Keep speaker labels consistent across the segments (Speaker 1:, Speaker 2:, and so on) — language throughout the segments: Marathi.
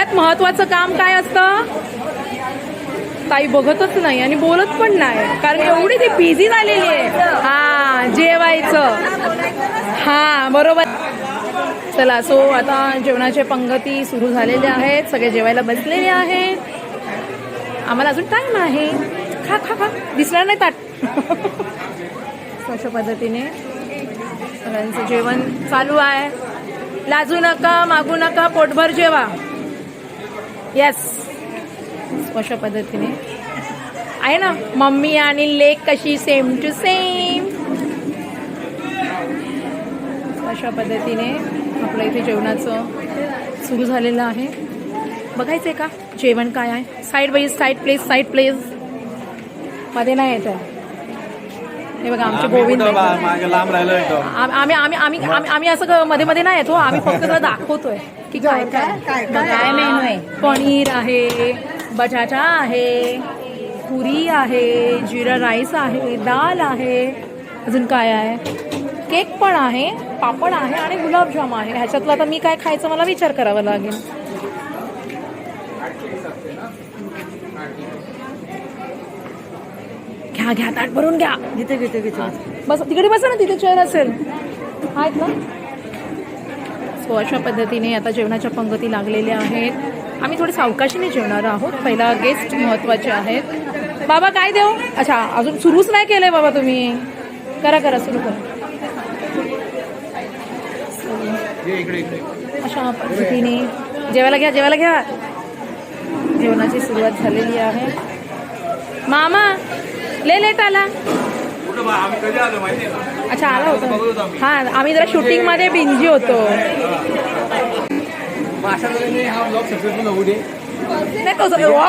Speaker 1: त्यात महत्वाचं काम काय असतं? ताई बघतच नाही आणि बोलत पण नाही. कारण एवढी ती बिझी झालेली आहे. हा जेवायचं. हा बरोबर. चला सो आता जेवणाचे पंगती सुरू झालेले आहेत. सगळे जेवायला बसलेले आहेत. आम्हाला अजून टाइम आहे. खा खा खा. दिसणार नाही ताट. अशा पद्धतीने सगळ्यांचं जेवण चालू आहे. लाजू नका मागू नका पोटभर जेवा. येस अशा पद्धतीने. आहे ना मम्मी आणि लेक कशी सेम टू सेम अशा पद्धतीने आपलं इथे जेवणाचं सुरू झालेलं आहे. बघायचंय का? जेवण काय आहे? Side by side place side place मध्ये नाही येत. आहे हे बघा आमचे गोविंद आम्ही आम्ही आम्ही आम्ही असं मध्ये मध्ये नाही येतो आम्ही फक्त दाखवतोय. की काय काय? काय मेनू आहे? पनीर आहे बटाटा आहे पुरी आहे जिरा राईस आहे दाल आहे. अजून काय आहे? केक पण आहे पापड आहे आणि गुलाबजाम आहे. ह्याच्यातलं आता मी काय खायचं मला विचार करावा लागेल. घ्या घ्या ताट भरून घ्या.
Speaker 2: घेते घेते घेते.
Speaker 1: बस तिकडे बसा ना तिथे चेअर असेल. आहेत ना? सो अशा पद्धतीने आता जेवणाच्या पंगती लागलेल्या आहेत. आम्ही थोडे सावकाशीने जेवणार आहोत. पहिला गेस्ट महत्त्वाचे आहेत. बाबा काय देऊ? अच्छा अजून सुरूच नाही केलंय बाबा तुम्ही. करा करा सुरू करा. अशा पद्धतीने. जेवायला घ्या जेवायला घ्या. जेवणाची सुरुवात झालेली आहे. मामा ले लेट आला. अच्छा आला होता. हा आम्ही जरा शूटिंगमध्ये बिंजी होतो.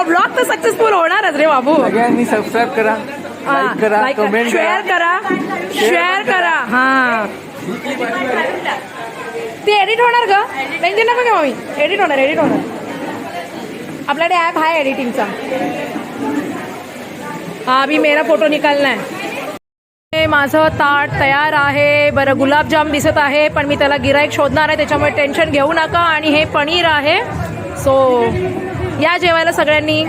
Speaker 3: ब्लॉग
Speaker 1: तर सक्सेसफुल होणारच रे बाबू.
Speaker 3: सगळ्यांनी सबस्क्राईब करा करा कमेंट
Speaker 1: शेअर करा. शेअर करा हा. ते एडिट होणार का टेन्शन नका का मी एडिट होणार एडिट होणार. आपल्याकडे ॲप आहे एडिटिंगचा हा अभी मेरा फोटो निकालना है. हे माझं ताट तयार आहे. बरं गुलाबजाम दिसत आहे पण मी त्याला गिराईक शोधणार आहे. त्याच्यामुळे टेन्शन घेऊ नका. आणि हे पनीर आहे. सो या जेवायला सगळ्यांनी.